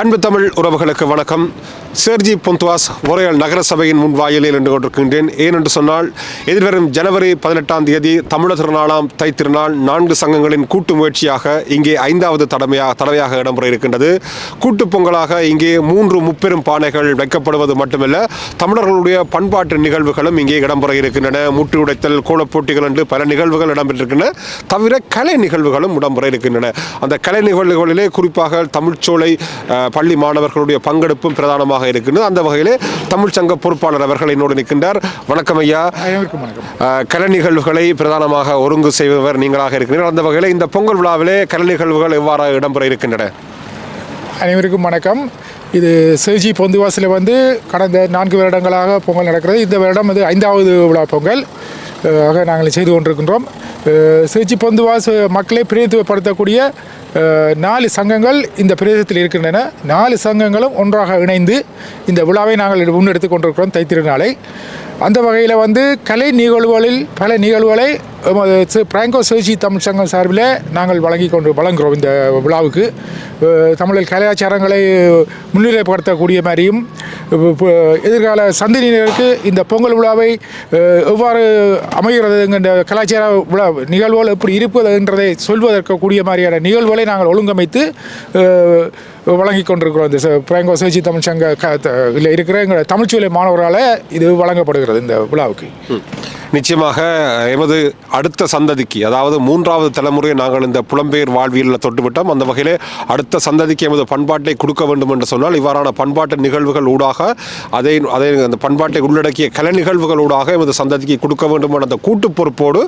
அன்பு தமிழ் உறவுகளுக்கு வணக்கம். சேர்ஜி பொந்துவாஸ் ஒரையால் நகர சபையின் முன் வாயிலில் நின்று கொண்டிருக்கின்றேன். ஏனென்று சொன்னால் எதிர்வரும் ஜனவரி பதினெட்டாம் தேதி தமிழர் திருநாளாம் தை திருநாள் நான்கு சங்கங்களின் கூட்டு முயற்சியாக இங்கே ஐந்தாவது தடமையாக தடவையாக இடம்பெற இருக்கின்றது. கூட்டுப் பொங்கலாக இங்கே மூன்று முப்பெரும் பானைகள் வைக்கப்படுவது மட்டுமல்ல தமிழர்களுடைய பண்பாட்டு நிகழ்வுகளும் இங்கே இடம்பெற இருக்கின்றன. முட்டு உடைத்தல் கோலப்போட்டிகள் என்று பல நிகழ்வுகள் இடம்பெற்றிருக்கின்றன. தவிர கலை நிகழ்வுகளும் இடம்பெற இருக்கின்றன. அந்த கலை நிகழ்வுகளிலே குறிப்பாக தமிழ்ச்சோலை பள்ளி மாணவர்களுடைய பங்கெடுப்பும் பிரதானமாக இருக்கின்றது. அந்த வகையிலே தமிழ் சங்க பொறுப்பாளர் அவர்கள் என்னோடு நிற்கின்றார். வணக்கம் ஐயா. கலை நிகழ்வுகளை பிரதானமாக ஒருங்கு செய்பவர் நீங்களாக இருக்கிறீர்கள். அந்த வகையில் இந்த பொங்கல் விழாவிலே கலை நிகழ்வுகள் எவ்வாறு இடம்பெற இருக்கின்றன? அனைவருக்கும் வணக்கம். இது சேஜி பொந்துவாசில் வந்து கடந்த நான்கு வருடங்களாக பொங்கல் நடக்கிறது. இந்த வருடம் இது ஐந்தாவது விழா பொங்கல். ஆக நாங்கள் செய்து கொண்டிருக்கின்றோம். அஹ், சேஜி பொந்துவாஸ் மக்களை பிரதிநிதித்துவப்படுத்தக்கூடிய நாலு சங்கங்கள் இந்த பிரதேசத்தில் இருக்கின்றன. நாலு சங்கங்களும் ஒன்றாக இணைந்து இந்த விழாவை நாங்கள் முன்னெடுத்து கொண்டிருக்கிறோம் தைத்திருநாளை அந்த வகையில் வந்து கலை நிகழ்வுகளில் பல நிகழ்வுகளை பிராங்கோ சேஜி தமிழ் சங்கம் சார்பில் நாங்கள் வழங்கி கொண்டு வழங்குகிறோம் இந்த விழாவுக்கு. தமிழில் கலாச்சாரங்களை முன்னிலைப்படுத்தக்கூடிய மாதிரியும் எதிர்கால சந்ததியினருக்கு இந்த பொங்கல் விழாவை எவ்வாறு அமைகிறது என்கின்ற கலாச்சார விழா நிகழ்வுகள் எப்படி இருப்பதுன்றதை சொல்வதற்கு கூடிய மாதிரியான நிகழ்வுகளை நாங்கள் ஒழுங்கமைத்து வழங்கி கொண்டிருக்கிறோம் இந்த ச- சேஜி தமிழ் சங்க இருக்கிற எங்கள் தமிழ்ச்சூலை மாணவர்களால் இது வழங்கப்படுகிறது இந்த விழாவுக்கு. நிச்சயமாக எமது அடுத்த சந்ததிக்கு அதாவது மூன்றாவது தலைமுறையை நாங்கள் இந்த புலம்பெயர் வாழ்வியலில் தொட்டுவிட்டோம். அந்த வகையிலே அடுத்த சந்ததிக்கு எமது பண்பாட்டை கொடுக்க வேண்டும் என்று சொன்னால் இவ்வாறான பண்பாட்டு நிகழ்வுகள் ஊடாக அதை அதை அந்த பண்பாட்டை உள்ளடக்கிய கலை நிகழ்வுகள் ஊடாக எமது சந்ததிக்கு கொடுக்க வேண்டும் என்ற அந்த கூட்டு பொறுப்போடு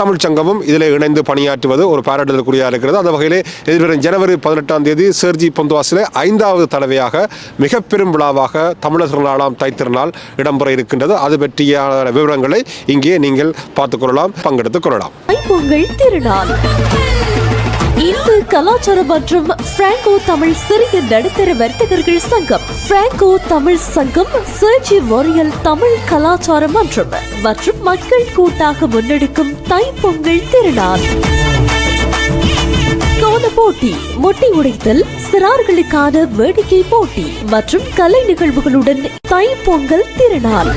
தமிழ்ச்சங்கமும் இதில் இணைந்து பணியாற்றுவது ஒரு பாராட்டுதலுக்குரியாக இருக்கிறது. அந்த வகையிலே எதிர்வரும் ஜனவரி பதினெட்டாம் தேதி சேர்ஜி பொந்துவாசிலே ஐந்தாவது தடவையாக மிக பெரும் விழாவாக தமிழர்களாலாம் தைத்திருநாள் இடம்பெற இருக்கின்றது. அது பற்றியான விவரங்களை இங்கே நீங்கள் பார்த்துக்கொள்ளலாம் பங்கெடுத்துக் கொள்ளலாம். திருநாள். இந்து கலாச்சார மற்றும் பிராங்கோ தமிழ் சிறிய நடுத்தர வர்த்தகர்கள் சங்கம். பிராங்கோ தமிழ் சங்கம் சர்ஜி வாரியல் தமிழ் கலாச்சார மன்றம் மற்றும் மக்கள் கூட்டாக முன்னெடுக்கும் தைப்பொங்கல் திருநாள். போட்டி மொட்டை உடைத்தல் சிறார்களுக்கான வேடிக்கை போட்டி மற்றும் கலை நிகழ்வுகளுடன் தைப்பொங்கல் திருநாள்.